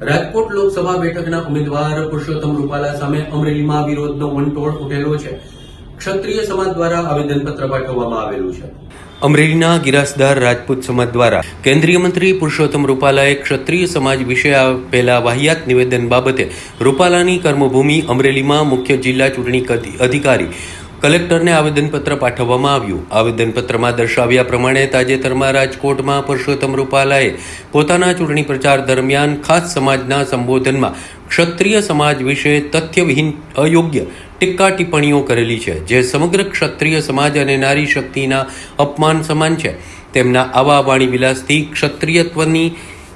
રાજકોટ લોકસભા બેઠકના ઉમેદવાર પુરુષોત્તમ રૂપાલા સામે અમરેલીમાં વિરોધનો વંટોળ ઉઠેલો છે. ક્ષત્રિય સમાજ દ્વારા આવેદનપત્ર પાઠવવામાં આવેલું છે. અમરેલીના ગિરાસદાર રાજપૂત સમાજ દ્વારા કેન્દ્રીય મંત્રી પુરુષોત્તમ રૂપાલાએ ક્ષત્રિય સમાજ વિશે આપેલા વાહિયાત નિવેદન બાબતે રૂપાલાની કર્મભૂમિ અમરેલીમાં મુખ્ય જિલ્લા ચૂંટણી અધિકારી કલેક્ટરને આવેદનપત્ર પાઠવવામાં આવ્યું. આવેદનપત્રમાં દર્શાવ્યા પ્રમાણે તાજેતરમાં રાજકોટમાં પુરુષોત્તમ રૂપાલાએ પોતાના ચૂંટણી પ્રચાર દરમિયાન ખાસ સમાજના સંબોધનમાં ક્ષત્રિય સમાજ વિશે તથ્યવિહીન અયોગ્ય ટીકા ટિપ્પણીઓ કરેલી છે, જે સમગ્ર ક્ષત્રિય સમાજ અને નારી શક્તિના અપમાન સમાન છે. તેમના આવા વાણી વિલાસથી ક્ષત્રિયત્વની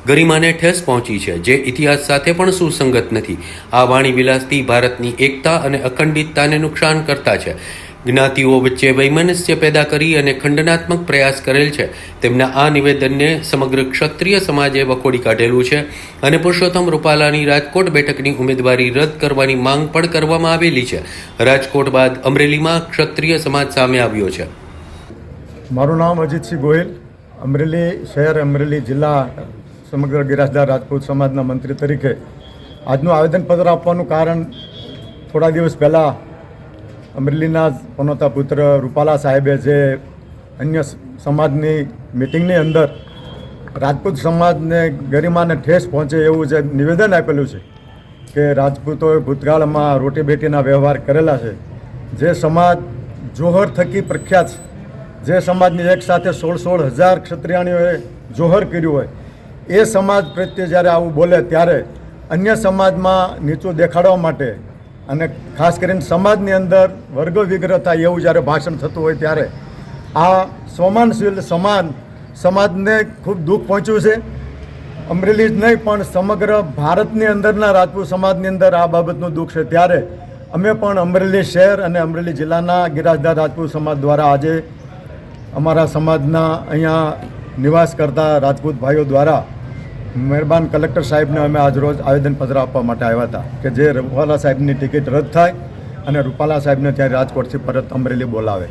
ગરિમાને ઠેસ પહોંચી છે, જે ઇતિહાસ સાથે પણ સુસંગત નથી. આ વાણી વિલાસથી ભારતની એકતા અને અખંડિતતાને નુકસાન કરતા છે. જ્ઞાતિઓ વચ્ચે વૈમનસ્ય પેદા કરી અને ખંડનાત્મક પ્રયાસ કરેલ છે. તેમના આ નિવેદનને સમગ્ર ક્ષત્રિય સમાજે વખોડી કાઢેલું છે અને પુરુષોત્તમ રૂપાલાની રાજકોટ બેઠકની ઉમેદવારી રદ કરવાની માંગ પણ કરવામાં આવેલી છે. રાજકોટ બાદ અમરેલીમાં ક્ષત્રિય સમાજ સામે આવ્યો છે. મારું નામ અજીતસિંહ ગોહિલ. અમરેલી શહેર અમરેલી જિલ્લા સમગ્ર ગિરાસદાર રાજપૂત સમાજના મંત્રી તરીકે આજનું આવેદનપત્ર આપવાનું કારણ થોડા દિવસ પહેલાં અમરેલીના પનોતા પુત્ર રૂપાલા સાહેબે જે અન્ય સમાજની મિટિંગની અંદર રાજપૂત સમાજને ગરિમાને ઠેસ પહોંચે એવું જે નિવેદન આપેલું છે કે રાજપૂતોએ ભૂતકાળમાં રોટી બેટીના વ્યવહાર કરેલા છે, જે સમાજ જોહર થકી પ્રખ્યાત છે, જે સમાજની એક સાથે સોળ સોળ હજાર ક્ષત્રિયાણીઓએ જોહર કર્યું હોય એ સમાજ પ્રત્યે જ્યારે આવું બોલે ત્યારે અન્ય સમાજમાં નીચું દેખાડવા માટે અને ખાસ કરીને સમાજની અંદર વર્ગ વિગ્રહ થાય એવું જ્યારે ભાષણ થતું હોય ત્યારે આ સોમાનશીલ સમાન સમાજને ખૂબ દુઃખ પહોંચ્યું છે. અમરેલી જ નહીં, પણ સમગ્ર ભારતની અંદરના રાજપૂત સમાજની અંદર આ બાબતનું દુઃખ છે. ત્યારે અમે પણ અમરેલી શહેર અને અમરેલી જિલ્લાના ગિરાજદાર રાજપૂત સમાજ દ્વારા આજે અમારા સમાજના અહીંયા નિવાસ કરતા રાજપૂત ભાઈઓ દ્વારા મહેરબાન કલેક્ટર સાહેબને અમે આજરોજ આવેદનપત્ર આપવા માટે આવ્યા હતા કે જે રૂપાલા સાહેબની ટિકિટ રદ થાય અને રૂપાલા સાહેબને ત્યાં રાજકોટથી પરત અમરેલી બોલાવે.